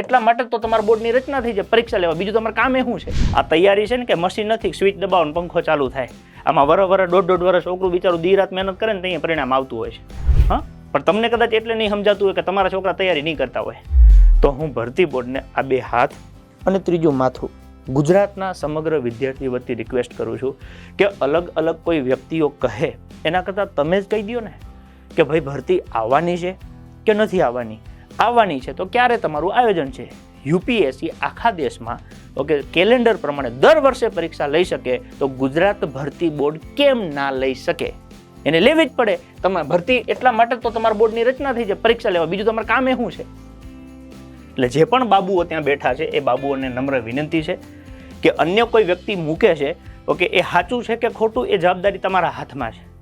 એટલા માટે તો તમારા બોર્ડની રચના થઈ છે પરીક્ષા લેવા. બીજું તમારે એ શું છે? આ તૈયારી છે ને કે મશીન નથી સ્વિચ દબાવો પંખો ચાલુ થાય. આમાં વર વર દોઢ દોઢ વર્ષ છોકરું બિચારું દી રાત મહેનત કરે ને ત્યાં પરિણામ આવતું હોય છે. હા? પણ તમને કદાચ એટલે નહીં સમજાતું હોય કે તમારા છોકરા તૈયારી નહીં કરતા હોય. તો હું ભરતી બોર્ડને આ બે હાથ અને ત્રીજું માથું ગુજરાતના સમગ્ર વિદ્યાર્થી વતી રિક્વેસ્ટ કરું છું કે અલગ અલગ કોઈ વ્યક્તિઓ કહે, એના કરતાં તમે જ કહી દો ને કે ભાઈ ભરતી આવવાની છે કે નથી આવવાની? આવવાની છે. તો ક્યારે તમારું આયોજન છે? યુપીએસસી આખા દેશમાં, ઓકે, કેલેન્ડર પ્રમાણે દર વર્ષે પરીક્ષા લઈ શકે, તો ગુજરાત ભરતી બોર્ડ કેમ ના લઈ શકે? એને લેવી જ પડે. તમે ભરતી એટલા માટે તો તમારા બોર્ડની રચના થઈ છે, પરીક્ષા લેવા. બીજું તમારે કામે શું છે? એટલે જે પણ બાબુઓ ત્યાં બેઠા છે, એ બાબુઓને નમ્ર વિનંતી છે કે અન્ય કોઈ વ્યક્તિ મૂકે છે, ઓકે, એ સાચું છે કે ખોટું, એ જવાબદારી તમારા હાથમાં છે.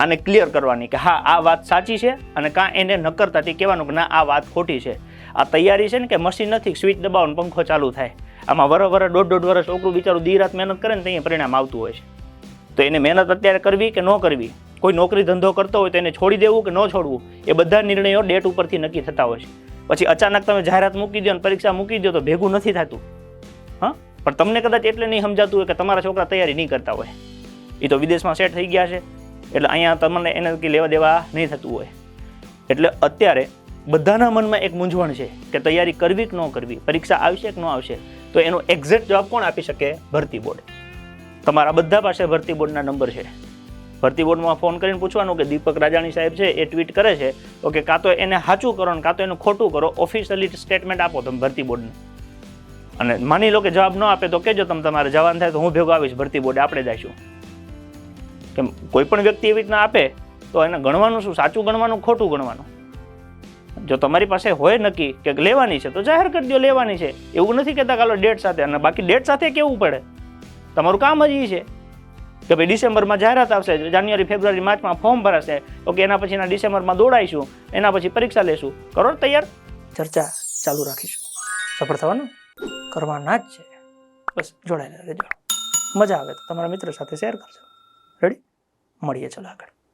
આને ક્લિયર કરવાની કે હા, આ વાત સાચી છે અને કાં એને નકરતાથી કહેવાનું કે ના, આ વાત ખોટી છે. આ તૈયારી છે ને કે મશીન નથી સ્વિચ દબાવો પંખો ચાલુ થાય. આમાં વર વર દોઢ દોઢ વર્ષ છોકરું બિચારું દી રાત મહેનત કરે ને ત્યાં પરિણામ આવતું હોય છે. તો એને મહેનત અત્યારે કરવી કે ન કરવી? કોઈ નોકરી ધંધો કરતો હોય તો એને છોડી દેવું કે ન છોડવું? એ બધા નિર્ણયો ડેટ ઉપરથી નક્કી થતા હોય છે. પછી અચાનક તમે જાહેરાત મૂકી દો અને પરીક્ષા મૂકી દો તો ભેગું નથી થતું. હા? પણ તમને કદાચ એટલે નહીં સમજાતું હોય કે તમારા છોકરા તૈયારી નહીં કરતા હોય. એ તો વિદેશમાં સેટ થઈ ગયા છે. એટલે અહીંયા તમને એને કંઈ લેવા દેવા નહીં થતું હોય. એટલે અત્યારે બધાના મનમાં એક મૂંઝવણ છે કે તૈયારી કરવી કે ન કરવી, પરીક્ષા આવશે કે ન આવશે, તો એનો એક્ઝેક્ટ જવાબ કોણ આપી શકે? ભરતી બોર્ડ. તમારા બધા પાસે ભરતી બોર્ડના નંબર છે. ભરતી બોર્ડમાં ફોન કરીને પૂછવાનું કે દીપક રાજાણી સાહેબ છે એ ટ્વીટ કરે છે ઓકે કાં તો એને સાચું કરો ને કાં તો એનું ખોટું કરો ઓફિશિયલી સ્ટેટમેન્ટ આપો તમે ભરતી બોર્ડને. અને માની લો કે જવાબ ન આપે તો કહેજો તમે તમારે જવાન થાય તો હું ભેગો આવીશ, ભરતી બોર્ડે આપણે જઈશું. કેમ કોઈ પણ વ્યક્તિ એવી રીતના આપે, તો એને ગણવાનું શું? સાચું ગણવાનું, ખોટું ગણવાનું? જો તમારી પાસે હોય નક્કી કે લેવાની છે, તો જાહેર કરી દો લેવાની છે. એવું નથી કહેતા કાલો ડેટ સાથે, અને બાકી ડેટ સાથે કેવું પડે? તમારું કામ જ એ છે. કે ભાઈ ડિસેમ્બરમાં જાહેરાત આવશે, જાન્યુઆરી, ફેબ્રુઆરી, માર્ચમાં ફોર્મ ભરાશે, ઓકે, એના પછીના ડિસેમ્બરમાં દોડાઈશું, એના પછી પરીક્ષા લેશું. કરો તૈયાર? ચર્ચા ચાલુ રાખીશું. સફળ થવાનું? કરવાના જ છે. બસ, જોડાયેલા રહેજો. મજા આવે તો તમારા મિત્રો સાથે શેર કરજો. રેડી મળીએ ચાલો આગળ.